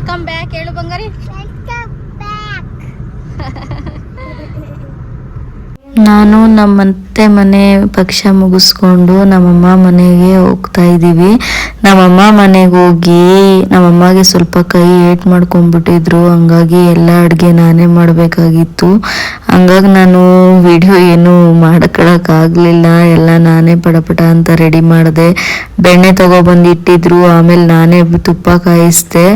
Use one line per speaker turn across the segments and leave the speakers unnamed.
Welcome back ಹೇಳು ಬಂಗಾರಿ.
ನಾನು ನಮ್ಮತ್ತೆ ಮನೆ ಪಕ್ಷ ಮುಗಿಸ್ಕೊಂಡು ನಮ್ಮಮ್ಮ ಮನೆಗೆ ಹೋಗ್ತಾ ಇದ್ದೀವಿ. ನಮ್ಮಮ್ಮ ಮನೆಗೆ ಹೋಗಿ ನಮ್ಮಮ್ಮಗೆ ಸ್ವಲ್ಪ ಕೈ ಏಟ್ ಮಾಡ್ಕೊಂಡ್ಬಿಟ್ಟಿದ್ರು. ಹಂಗಾಗಿ ಎಲ್ಲ ಅಡುಗೆ ನಾನೇ ಮಾಡಬೇಕಾಗಿತ್ತು. ಹಂಗಾಗಿ ನಾನು ವಿಡಿಯೋ ಏನು ಮಾಡ್ಕೊಳಕ್ಕಾಗಲಿಲ್ಲ. ಎಲ್ಲ ನಾನೇ ಪಡಪಟ ಅಂತ ರೆಡಿ ಮಾಡಿದೆ. ಬೆಣ್ಣೆ ತಗೊಬಂದು ಇಟ್ಟಿದ್ರು. ಆಮೇಲೆ ನಾನೇ ತುಪ್ಪ ಕಾಯಿಸ್ದೆ.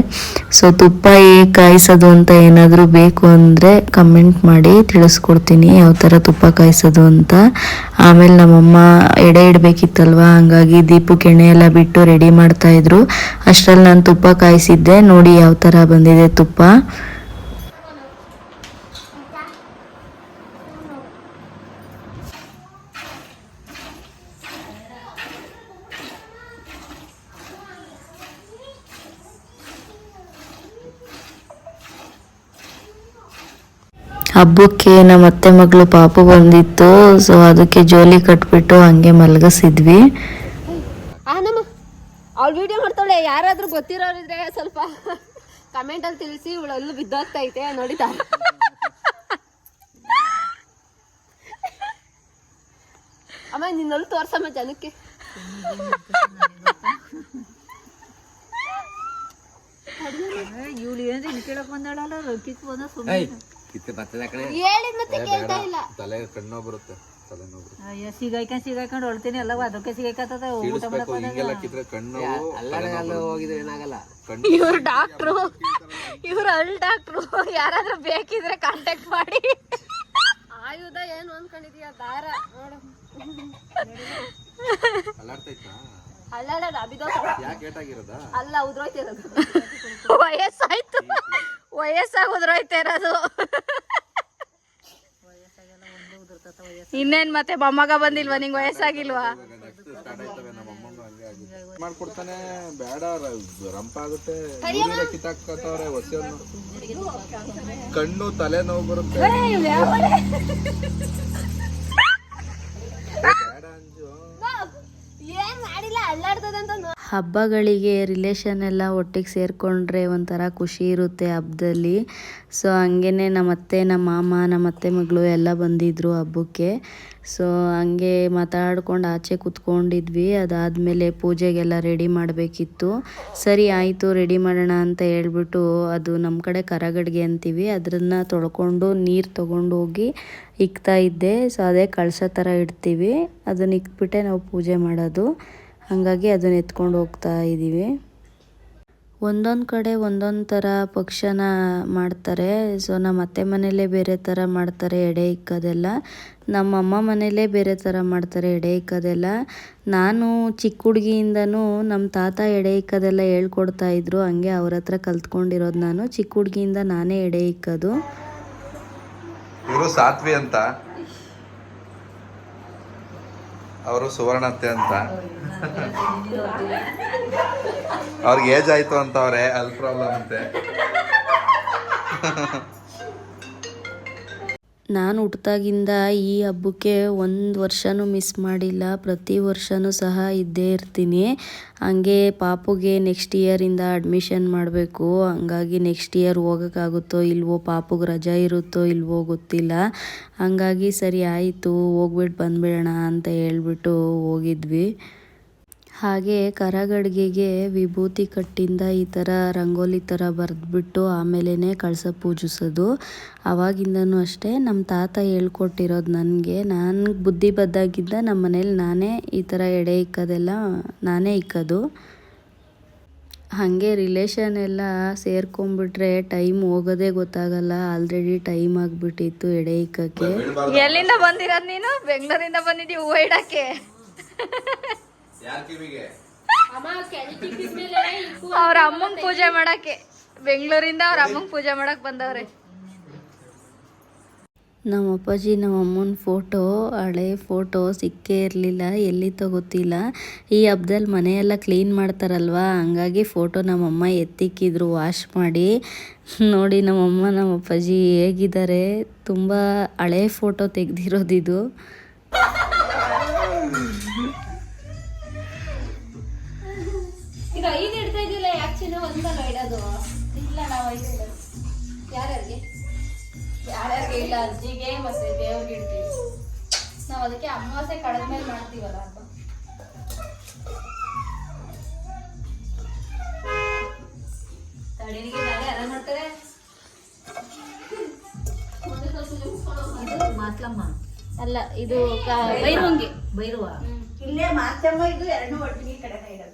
ಸೊ ತುಪ್ಪ ಹೇಗೆ ಕಾಯಿಸೋದು ಅಂತ ಏನಾದರೂ ಬೇಕು ಅಂದರೆ ಕಮೆಂಟ್ ಮಾಡಿ ತಿಳಿಸ್ಕೊಡ್ತೀನಿ ಯಾವ ಥರ ತುಪ್ಪ ಕಾಯಿಸೋದು ಅಂತ. ಆಮೇಲೆ ನಮ್ಮಮ್ಮ ಎಡೆ ಇಡಬೇಕಿತ್ತಲ್ವ? ಹಂಗಾಗಿ ದೀಪಕ್ಕೆ ಎಣ್ಣೆ ಎಲ್ಲ ಬಿಟ್ಟು ರೆಡಿ ಮಾಡ್ತಾ ಇದ್ರು. ಅಷ್ಟರಲ್ಲಿ ನಾನು ತುಪ್ಪ ಕಾಯಿಸಿದ್ದೆ. ನೋಡಿ ಯಾವ ಥರ ಬಂದಿದೆ ತುಪ್ಪ. ಹಬ್ಬಕ್ಕೆ ನಮ್ಮ ಅತ್ತೆ ಮಗಳು ಪಾಪು ಬಂದಿತ್ತು. ಸೊ ಅದಕ್ಕೆ ಜೋಲಿ ಕಟ್ಬಿಟ್ಟು ಹಂಗೆ ಮಲಗಿಸಿದ್ವಿ.
ಅವ್ಳು ವಿಡಿಯೋ ಮಾಡ್ತಾಳೆ ಯಾರಾದ್ರೂ ಗೊತ್ತಿರೋರಿದ್ರೆ ಸ್ವಲ್ಪ ಕಮೆಂಟ್ ಅಲ್ಲಿ ತಿಳಿಸಿ ಇವಳು ಅಲ್ಲೂ ಬಿದ್ದೋಗ್ತೈತೆ ನೋಡಿತಾ. ಅಮ್ಮ ನಿನ್ನಲ್ಲಿ ತೋರ್ಸಮ್ಮ ಜನಕ್ಕೆ.
ಇವಳು ಏನ್ರಿ ಇಲ್ಲಿ ಕೇಳಕ್ ಬಂದಾಳಲ್ಲ? ರೊಕ್ಕಿಕ್ ಬಂದ
ಆ
ಮತ್ತೆ ಕೇಳ್ತಾ ಇಲ್ಲ.
ತಲೆ ಕಣ್ಣೋ ಬರುತ್ತೆ.
ಸಿಗಾಯ್ಕೊಂಡ್ ಸಿಗಾಯ್ಕೊಂಡು ಹೊಳ್ತೀನಿ ಎಲ್ಲ ಅದಕ್ಕೆ ಸಿಗಾಯ್ಕತ್ತದ ಊಟ
ಇವ್ರು ಡಾಕ್ಟ್ರು ಇವ್ರು ಅಲ್ಲ ಡಾಕ್ಟ್ರು ಯಾರಾದ್ರೂ ಬೇಕಿದ್ರೆ ಕಾಂಟ್ಯಾಕ್ಟ್ ಮಾಡಿ. ಆಯುಧ ಏನು ಅನ್ಕೊಂಡಿದೀಯ ದಾರ. ನೋಡು. ಅಲ್ಲ ಉದ್ರೋಯ್ತಿರೋದು. ವಯಸ್ಸಾಯ್ತು. ವಯಸ್ಸಾಗಿ ಉದ್ರೋಯ್ತಾ ಇನ್ನೇನ್ ಮತ್ತೆ ಮೊಮ್ಮಗ ಬಂದಿಲ್ವಾ? ನಿಂಗೆ ವಯಸ್ಸಾಗಿಲ್ವಾ?
ಮಾಡ್ಕೊಡ್ತಾನೆ. ಬೇಡ ರಂಪ ಆಗುತ್ತೆ. ಊರಿನ ಕಿತ್ತಾಕತ್ತವ್ರೆ ಹೊಸವನ್ನು ಕಣ್ಣು ತಲೆ ನೋವು ಬರುತ್ತೆ ಬೇಡ ಅಂಜು
ಏನ್ ಮಾಡಿಲ್ಲ ಅಲ್ಲಾಡ್ತದಂತ
ಹಬ್ಬಗಳಿಗೆ ರಿಲೇಷನ್ ಎಲ್ಲ ಒಟ್ಟಿಗೆ ಸೇರಿಕೊಂಡ್ರೆ ಒಂಥರ ಖುಷಿ ಇರುತ್ತೆ ಹಬ್ಬದಲ್ಲಿ. ಸೊ ಹಂಗೇ ನಮ್ಮ ಅತ್ತೆ ನಮ್ಮ ಮಾಮ ನಮ್ಮ ಅತ್ತೆ ಮಗಳು ಎಲ್ಲ ಬಂದಿದ್ದರು ಹಬ್ಬಕ್ಕೆ. ಸೊ ಹಂಗೆ ಮಾತಾಡ್ಕೊಂಡು ಆಚೆ ಕೂತ್ಕೊಂಡಿದ್ವಿ. ಅದಾದಮೇಲೆ ಪೂಜೆಗೆಲ್ಲ ರೆಡಿ ಮಾಡಬೇಕಿತ್ತು. ಸರಿ, ಆಯಿತು ರೆಡಿ ಮಾಡೋಣ ಅಂತ ಹೇಳ್ಬಿಟ್ಟು ಅದು ನಮ್ಮ ಕಡೆ ಕರಗಡ್ಗೆ ಅಂತೀವಿ. ಅದನ್ನು ತೊಳ್ಕೊಂಡು ನೀರು ತೊಗೊಂಡು ಹೋಗಿ ಇಕ್ತಾ ಇದ್ದೆ. ಸೊ ಅದೇ ಕಳಸ ಥರ ಇಡ್ತೀವಿ. ಅದನ್ನ ಇಕ್ಬಿಟ್ಟೆ ನಾವು ಪೂಜೆ ಮಾಡೋದು. ಹಾಗಾಗಿ ಅದನ್ನ ಎತ್ಕೊಂಡು ಹೋಗ್ತಾ ಇದ್ದೀವಿ ಒಂದೊಂದು ಕಡೆ ಒಂದೊಂದು ಥರ ಪಕ್ಷನ ಮಾಡ್ತಾರೆ. ಸೊ ನಮ್ಮ ಅತ್ತೆ ಮನೇಲೇ ಬೇರೆ ಥರ ಮಾಡ್ತಾರೆ ಎಡೆ ಇಕ್ಕೋದೆಲ್ಲ. ನಮ್ಮ ಅಮ್ಮ ಮನೇಲೇ ಬೇರೆ ಥರ ಮಾಡ್ತಾರೆ ಎಡೆ ಇಕ್ಕೋದೆಲ್ಲ. ನಾನು ಚಿಕ್ಕ ಹುಡುಗಿಯಿಂದನೂ ನಮ್ಮ ತಾತ ಎಡೆ ಇಕ್ಕೋದೆಲ್ಲ ಹೇಳ್ಕೊಡ್ತಾ ಇದ್ರು. ಹಂಗೆ ಅವ್ರ ಹತ್ರ ಕಲ್ತ್ಕೊಂಡಿರೋದು ನಾನು. ಚಿಕ್ಕ ಹುಡುಗಿಯಿಂದ ನಾನೇ ಎಡೆ ಇಕ್ಕೋದು.
ಇವರು ಸಾತ್ವಿ ಅಂತ. ಅವರು ಸುವರ್ಣತೆ ಅಂತ. ಅವ್ರಿಗೆ ಏಜ್ ಆಯ್ತು ಅಂತ ಅವ್ರೆ ಅಲ್ಲಿ ಪ್ರಾಬ್ಲಮ್ ಅಂತೆ.
ನಾನು ಹುಟ್ದಾಗಿಂದ ಈ ಹಬ್ಬಕ್ಕೆ ಒಂದು ವರ್ಷನೂ ಮಿಸ್ ಮಾಡಿಲ್ಲ. ಪ್ರತಿ ವರ್ಷವೂ ಸಹ ಇದ್ದೇ ಇರ್ತೀನಿ. ಹಂಗೆ ಪಾಪುಗೆ ನೆಕ್ಸ್ಟ್ ಇಯರಿಂದ ಅಡ್ಮಿಷನ್ ಮಾಡಬೇಕು. ಹಂಗಾಗಿ ನೆಕ್ಸ್ಟ್ ಇಯರ್ ಹೋಗೋಕ್ಕಾಗುತ್ತೋ ಇಲ್ವೋ, ಪಾಪುಗೆ ರಜಾ ಇರುತ್ತೋ ಇಲ್ವೋ ಗೊತ್ತಿಲ್ಲ. ಹಂಗಾಗಿ ಸರಿ ಆಯಿತು ಹೋಗ್ಬಿಟ್ಟು ಬಂದುಬಿಡೋಣ ಅಂತ ಹೇಳ್ಬಿಟ್ಟು ಹೋಗಿದ್ವಿ. ಹಾಗೆ ಕರಗಡ್ಗೆಗೆ ವಿಭೂತಿ ಕಟ್ಟಿಂದ ಈ ಥರ ರಂಗೋಲಿ ಥರ ಬರೆದ್ಬಿಟ್ಟು ಆಮೇಲೆ ಕಳಸ ಪೂಜಿಸೋದು. ಆವಾಗಿಂದನೂ ಅಷ್ಟೇ ನಮ್ಮ ತಾತ ಹೇಳ್ಕೊಟ್ಟಿರೋದು ನನಗೆ. ನಾನು ಬುದ್ಧಿ ಬದ್ದಾಗಿದ್ದ ನಮ್ಮ ಮನೇಲಿ ನಾನೇ ಈ ಥರ ಎಡೆ ಇಕ್ಕೋದೆಲ್ಲ ನಾನೇ ಇಕ್ಕೋದು. ಹಾಗೆ ರಿಲೇಷನ್ ಎಲ್ಲ ಸೇರ್ಕೊಂಡ್ಬಿಟ್ರೆ ಟೈಮ್ ಹೋಗೋದೇ ಗೊತ್ತಾಗಲ್ಲ. ಆಲ್ರೆಡಿ ಟೈಮ್ ಆಗಿಬಿಟ್ಟಿತ್ತು ಎಡೆ ಇಕ್ಕಕ್ಕೆ.
ಎಲ್ಲಿಂದ ಬಂದಿರೋದು ನೀನು? ಬೆಂಗಳೂರಿಂದ ಬಂದಿದ್ದೀವಿ ಹೂವು ಇಡಕ್ಕೆ? ಅವ್ರ ಅಮ್ಮಂಗ್ ಪೂಜೆ ಮಾಡಕ್ಕೆ. ಬೆಂಗಳೂರಿಂದ ಅವ್ರ ಅಮ್ಮಂಗ್ ಪೂಜೆ ಮಾಡಕ್ ಬಂದವ್ರೆ.
ನಮ್ಮ ಅಪ್ಪಾಜಿ ನಮ್ಮ ಅಮ್ಮನ ಫೋಟೋ ಹಳೆ ಫೋಟೋ ಸಿಕ್ಕೇ ಇರಲಿಲ್ಲ ಎಲ್ಲಿ ಗೊತ್ತಿಲ್ಲ ಈ ಹಬ್ದಲ್ಲಿ ಮನೆಯೆಲ್ಲ ಕ್ಲೀನ್ ಮಾಡ್ತಾರಲ್ವಾ? ಹಂಗಾಗಿ ಫೋಟೋ ನಮ್ಮಮ್ಮ ಎತ್ತಿಕ್ಕಿದ್ರು ವಾಶ್ ಮಾಡಿ. ನೋಡಿ ನಮ್ಮಮ್ಮ ನಮ್ಮ ಅಪ್ಪಾಜಿ ಹೇಗಿದ್ದಾರೆ. ತುಂಬ ಹಳೆ ಫೋಟೋ ತೆಗ್ದಿರೋದಿದು.
ಇಡೋದು
ಇಲ್ಲ ನಾವು ಐದು ಯಾರ್ಯಾರಿಗೆ? ಯಾರ್ಯಾರಿಗೆ ಇಲ್ಲ? ಅಜ್ಜಿಗೆ ಮತ್ತೆ ದೇವ್ರಿಗೆ ಇಡ್ತೀವಿ. ನಾವು ಅದಕ್ಕೆ ಅಮಾವಾಸ್ಯೆ ಕಳೆದ ಮೇಲೆ ಮಾಡ್ತೀವಲ್ಲ ಹಬ್ಬ
ತಡಿನಿಗೆ ನಾಳೆ ಯಾರು ಮಾಡ್ತಾರೆ ಇದು ಬೈರುವ.
ಇಲ್ಲೇ ಮಾತಮ್ಮ ಇದು ಎರಡು ಒಟ್ಟಿಗೆ ಕಡೆ
ಬೈರುವ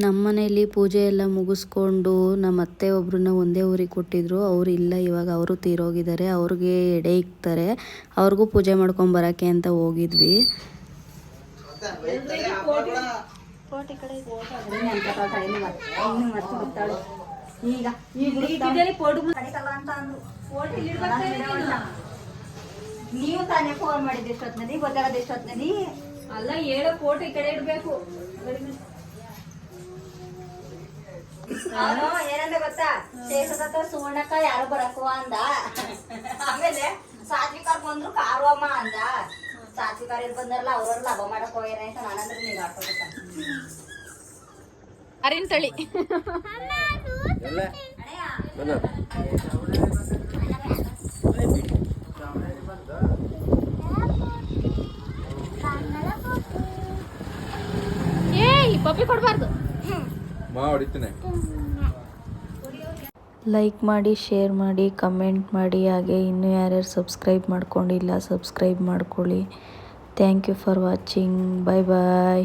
ನಮ್ಮ ಮನೇಲಿ ಪೂಜೆ ಎಲ್ಲ ಮುಗಿಸ್ಕೊಂಡು ನಮ್ಮ ಅತ್ತೆ ಒಬ್ರನ್ನ ಒಂದೇ ಊರಿಗೆ ಕೊಟ್ಟಿದ್ರು. ಅವರು ಇಲ್ಲ, ಇವಾಗ ಅವರು ತೀರೋಗಿದ್ದಾರೆ. ಅವ್ರಿಗೆ ಎಡೆ ಇಕ್ತಾರೆ. ಅವ್ರಿಗೂ ಪೂಜೆ ಮಾಡ್ಕೊಂಡು ಬರೋಕ್ಕೆ ಅಂತ ಹೋಗಿದ್ವಿ.
ನೀವು ತಾನೇ ಫೋನ್ ಮಾಡಿದ್ದು ಎಷ್ಟೊತ್ತಿನಲ್ಲಿ ಗೊತ್ತಾಗದ ಎಷ್ಟೊತ್ತಿನಲ್ಲಿ
ಅಲ್ಲ ಏಳೋ ಈ ಕಡೆ ಇಡ್ಬೇಕು.
ಅವನು ಏನಂದ ಗೊತ್ತಾ? ಶೇಷದತ್ತ ಸುವರ್ಣಕ್ಕ ಯಾರು ಬರಕುವ ಅಂದ. ಆಮೇಲೆ ಸಾತ್ವಿಕಾರ್ ಬಂದ್ರು ಕಾರುವಮ್ಮ ಅಂದ. ಸಾತ್ವಿಕಾರ್ ಇಲ್ಲಿ ಬಂದಾರಲ್ಲ ಅವ್ರವ್ರ ಲಾಭ ಮಾಡಕ್ ಹೋಗ್ಯಾರ ಅಂತ ನಾನಂದ್ರೆ ನೀವ್ ಆಡ್ಕೊಬೇಕ
ಅರಿನ್ ತಳಿ. ಏಯ್ ಪಪ್ಪಿ ಕೊಡ್ಬಾರ್ದು.
ಲೈಕ್ ಮಾಡಿ ಶೇರ್ ಮಾಡಿ ಕಮೆಂಟ್ ಮಾಡಿ, ಹಾಗೆ ಇನ್ನೂ ಯಾರ್ಯಾರು ಸಬ್ಸ್ಕ್ರೈಬ್ ಮಾಡ್ಕೊಂಡಿಲ್ಲ ಸಬ್ಸ್ಕ್ರೈಬ್ ಮಾಡ್ಕೊಳ್ಳಿ. Thank you for watching bye bye